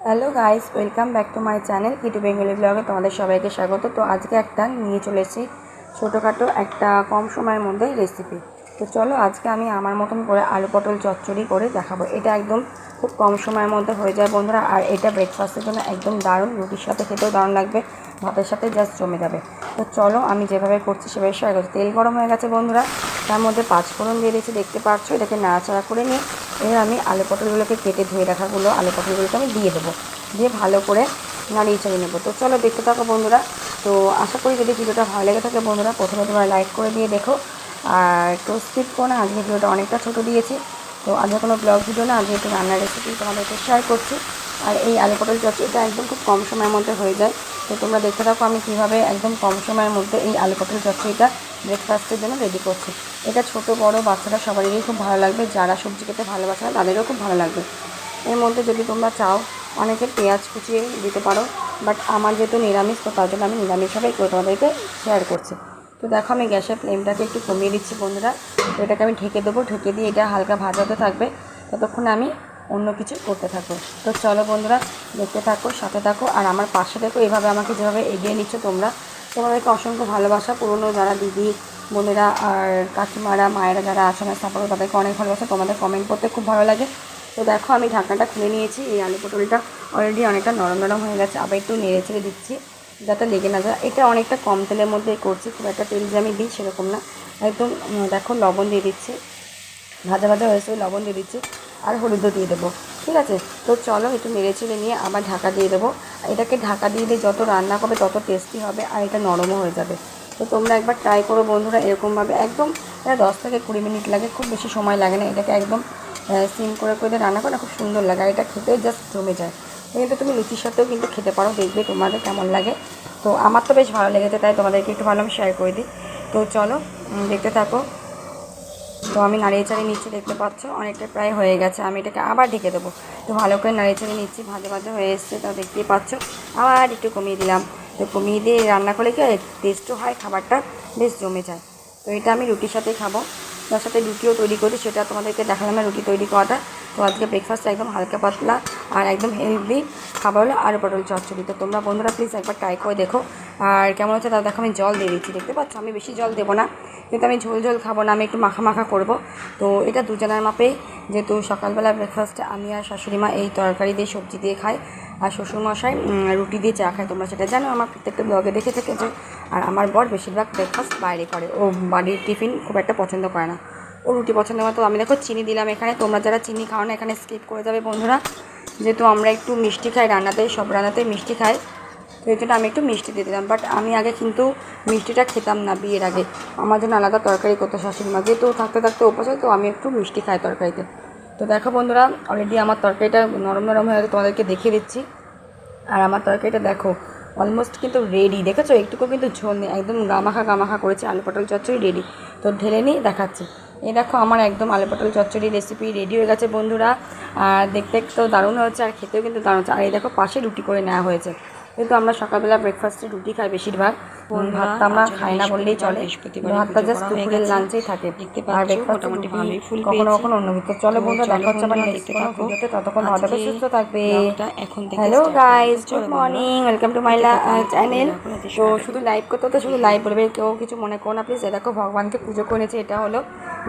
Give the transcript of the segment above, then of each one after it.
Hello guys, welcome back to my channel YouTube Bengali ব্লগে তোমাদের সবাইকে স্বাগত। তো আজকে একটা নিয়ে চলেছি ছোটোখাটো একটা কম সময়ের মধ্যে রেসিপি তো চলো আজকে আমি আমার মতন করে আলু পটল চচ্চড়ি করে দেখাবো। এটা একদম খুব কম সময়ের মধ্যে হয়ে যায় বন্ধুরা, আর এটা ব্রেকফাস্টের জন্য একদম দারুণ। রুটির সাথে খেতেও দারুণ লাগবে, ভাতের সাথে জাস্ট জমে যাবে। তো চলো আমি যেভাবে করছি সেভাবে শেয়ার করছি তেল গরম হয়ে গেছে বন্ধুরা, তার মধ্যে পাঁচফোড়ন দিয়ে দিয়েছি, দেখতে পাচ্ছ? এটাকে নাড়াচাড়া করে নিয়ে এবার আমি আলু পটলগুলোকে কেটে ধুয়ে রাখাগুলো আলু পটলগুলোকে আমি দিয়ে দেবো। দিয়ে ভালো করে নাড়িয়ে চাড়িয়ে নেব। তো চলো দেখতে থাকো বন্ধুরা। তো আশা করি যদি ভিডিওটা ভালো লেগে থাকে বন্ধুরা, প্রথমে তোমরা লাইক করে দিয়ে দেখো। আর তো স্কিপ করো আজকে ভিডিওটা অনেকটা ছোটো দিয়েছি। তো আজকে কোনো ব্লগ ভিডিও না, আজকে একটু রান্নার রেসিপি তোমাদেরকে শেয়ার করছি। আর এই আলু পটল চচ্চড়িটা একদম খুব কম সময়ের মধ্যে হয়ে যায়। তো তোমরা দেখতে থাকো আমি কীভাবে একদম কম সময়ের মধ্যে এই আলু পটল চচ্চড়িটা ব্রেকফাস্টের জন্য রেডি করছি। এটা ছোট, বড় বাচ্চারা সবারই খুব ভালো লাগবে। যারা সবজি খেতে ভালোবাসে না, তাদেরও খুব ভালো লাগবে। এর মধ্যে যদি তোমরা চাও, অনেকে পেঁয়াজ কুচিয়ে দিতে পারো। বাট আমার যেহেতু নিরামিষ, তো তার জন্য আমি নিরামিষভাবেই তোমাদেরকে শেয়ার করছি। তো দেখো আমি গ্যাসের ফ্লেমটাকে একটু কমিয়ে দিচ্ছি বন্ধুরা। তো এটাকে আমি ঢেকে দেবো, ঢেকে দিয়ে এটা হালকা ভাজাতে থাকবে। ততক্ষণে আমি অন্য কিছু করতে থাকব। তো চলো বন্ধুরা, দেখতে থাকো, সাথে থাকো। আর আমার পাশে দেখো, এভাবে আমাকে যেভাবে এগিয়ে নিচ্ছ তোমরা। তোমাদেরকে অসংখ্য ভালোবাসা, পুরনো যারা দিদি, বোনেরা আর কাকিমারা, মায়েরা যারা আছে আমার সাপোর্ট তাদেরকে অনেক ভালোবাসা। তোমাদের কমেন্ট করতে খুব ভালো লাগে। তো দেখো, আমি ঢাকনাটা খুলে নিয়েছি। এই আলু পটলটা অলরেডি অনেকটা নরম নরম হয়ে গেছে। আবার একটু নেড়ে ছেড়ে দিচ্ছি। যাতে লেগে না যায়। এটা অনেকটা কম তেলের মধ্যে করছি, খুব একটা তেল যে আমি দিই সেরকম না। একদম দেখো লবণ দিয়ে দিচ্ছি। ভাজা ভাজা হয়েছে লবণ দিয়ে দিচ্ছি। আর হলুদও দিয়ে দেবো, ঠিক আছে? তো চলো একটু নেড়ে চেড়ে নিয়ে আবার ঢাকা দিয়ে দেবো। এটাকে ঢাকা দিয়ে দিয়ে যত রান্না করবে তত টেস্টি হবে আর এটা নরমও হয়ে যাবে। তো তোমরা একবার ট্রাই করো বন্ধুরা, এরকমভাবে। একদম, এটা দশ থেকে কুড়ি মিনিট লাগে, খুব বেশি সময় লাগে না। এটাকে একদম সিম করে করে রান্না করে খুব সুন্দর লাগে। আর এটা খেতে জাস্ট জমে যায়। কিন্তু তুমি লুচির সাথেও কিন্তু খেতে পারো, দেখবে তোমাদের কেমন লাগে। তো আমার তো বেশ ভালো লেগেছে, তাই তোমাদেরকে একটু ভালো আমি শেয়ার করে দিই। তো চলো দেখতে থাকো। তো আমি নাড়িয়ে চাড়িয়ে নিচ্ছি, দেখতে পাচ্ছ? অনেকটা প্রায় হয়ে গেছে, আমি এটাকে আবার ঢেকে দেবো। তো ভালো করে নাড়িয়ে চাড়িয়ে নিচ্ছি, ভাজে ভাজে হয়ে এসছে, তা দেখতেই পাচ্ছ? আবার একটু কমিয়ে দিলাম। তো কমিয়ে দিয়ে রান্না করলে কি টেস্টও হয়, খাবারটা বেশ জমে যায়। তো এটা আমি রুটির সাথেই খাব। তার সাথে রুটিও তৈরি করি, সেটা তোমাদেরকে দেখালাম রুটি তৈরি করাটা। তো আজকে ব্রেকফাস্ট একদম হালকা পাতলা আর একদম হেলদি খাবার হলো আলু পটল চচ্চড়ি। তো তোমরা বন্ধুরা প্লিজ একবার ট্রাই করে দেখো। আর কেমন হচ্ছে? তা দেখো আমি জল দিয়ে দিচ্ছি। দেখতে পাচ্ছ? আমি বেশি জল দেবো না। কিন্তু আমি ঝোল ঝোল খাব না, আমি একটু মাখা মাখা করব। তো এটা দুজনের মাপেই যেহেতু সকালবেলা ব্রেকফাস্টে আমি আর শাশুড়ি মা এই তরকারি দিয়ে সবজি দিয়ে খাই আর শ্বশুরমশাই রুটি দিয়ে চা খায়। তোমরা সেটা জানো, আমার প্রত্যেকটা ব্লগে দেখে থেকেছো। আর আমার বর বেশিরভাগ ব্রেকফাস্ট বাইরে করে। ও বাড়ির টিফিন খুব একটা পছন্দ করে না। ও রুটি পছন্দ মতো। আমি দেখো চিনি দিলাম এখানে। তোমরা যারা চিনি খাও না, এখানে স্কিপ করে যাবে বন্ধুরা। যেহেতু আমরা একটু মিষ্টি খাই রান্নাতে সব রান্নাতেই মিষ্টি খাই। তো এই জন্য আমি একটু মিষ্টি দিয়ে দিলাম। বাট আমি আগে কিন্তু মিষ্টিটা খেতাম না বিয়ের আগে। আমার জন্য আলাদা তরকারি করতো শাশুড়ি মা। যেহেতু থাকতে থাকতে উপাস হয়, তো আমি একটু মিষ্টি খাই তরকারিতে। তো দেখো বন্ধুরা অলরেডি আমার তরকারিটা নরম নরম হয়ে তোমাদেরকে দেখিয়ে দিচ্ছি। আর আমার তরকারিটা দেখো অলমোস্ট কিন্তু রেডি দেখেছ? একটুকু কিন্তু ঝোল নেই। একদম গামাখা গামাখা করেছে। আলু পটল চচ্চড়ি রেডি তো ঢেলে নিই দেখাচ্ছি। এই দেখো, আমার একদম আলু পটল চচ্চড়ি রেসিপি রেডি হয়ে গেছে বন্ধুরা। আর দেখতে তো দারুণ হয়েছে, আর খেতেও কিন্তু দারুণ হচ্ছে আর এই দেখো, পাশে রুটি করে নেওয়া হয়েছে। কিন্তু আমরা সকালবেলা ব্রেকফাস্টে রুটি খাই বেশিরভাগ। ভাতটা আমরা খাই না বললেই চলে। ভাতটা জাস্ট দুপুরের লাঞ্চেই থাকে। আর ব্রেকফাস্ট মোটামুটি ফুল কখনো কখনো অন্য কিছু চলে বন্ধুরা দেখা হচ্ছে আমার নেক্সট কোনো ভিডিওতে। ততক্ষণ ভালো থাকবে সুস্থ থাকবে। এখন hello guys good morning welcome to my channel তো শুধু লাইভ করতে তো শুধু লাইভ বলবে কেউ কিছু মনে করো না প্লিজ দেখো ভগবানকে পুজো করেছে এটা হলো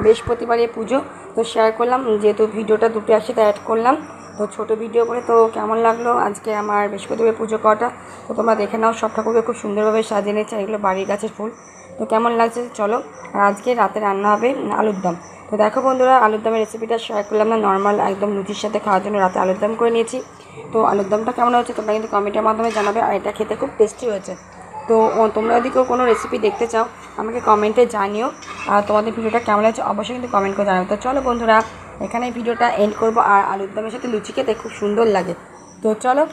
বৃহস্পতিবারের পুজো। তো শেয়ার করলাম যেহেতু ভিডিওটা দুটো আসে তাই অ্যাড করলাম। তো ছোটো ভিডিও করে তো কেমন লাগল? আজকে আমার বৃহস্পতিবার পুজো করাটা তো তোমরা দেখে নাও, সব ঠাকুরকে খুব সুন্দরভাবে সাজিয়ে নিয়েছে এগুলো বাড়ির গাছের ফুল। তো কেমন লাগছে চলো, আর আজকে রাতে রান্না হবে আলুর দম। তো দেখো বন্ধুরা, আলুর দমের রেসিপিটা শেয়ার করলাম না নর্মাল একদম লুচির সাথে খাওয়ার জন্য রাতে আলুর দম করে নিয়েছি। তো আলুর দমটা কেমন হয়েছে তোমরা কিন্তু কমেন্টের মাধ্যমে জানাবে, আর এটা খেতে খুব টেস্টি হয়েছে। তো তোমরা যদি কেউ কোনো রেসিপি দেখতে চাও, আমাকে কমেন্টে জানিও, আর তোমাদের ভিডিওটা কেমন লাগছে অবশ্যই কিন্তু কমেন্ট করে জানাবে। তো চলো বন্ধুরা এখানে ভিডিওটা এন্ড করব আর আলুর দমের সাথে লুচি খেতে খুব সুন্দর লাগে। তো চলো,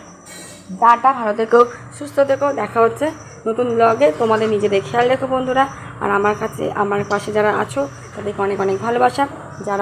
টাটা, ভালো থেকো, সুস্থ থেকো, দেখা হচ্ছে নতুন ব্লগে তোমাদের নিজেদের খেয়াল রেখো বন্ধুরা। আর আমার কাছে, আমার পাশে যারা আছো, তাদেরকে অনেক অনেক ভালোবাসা। যারা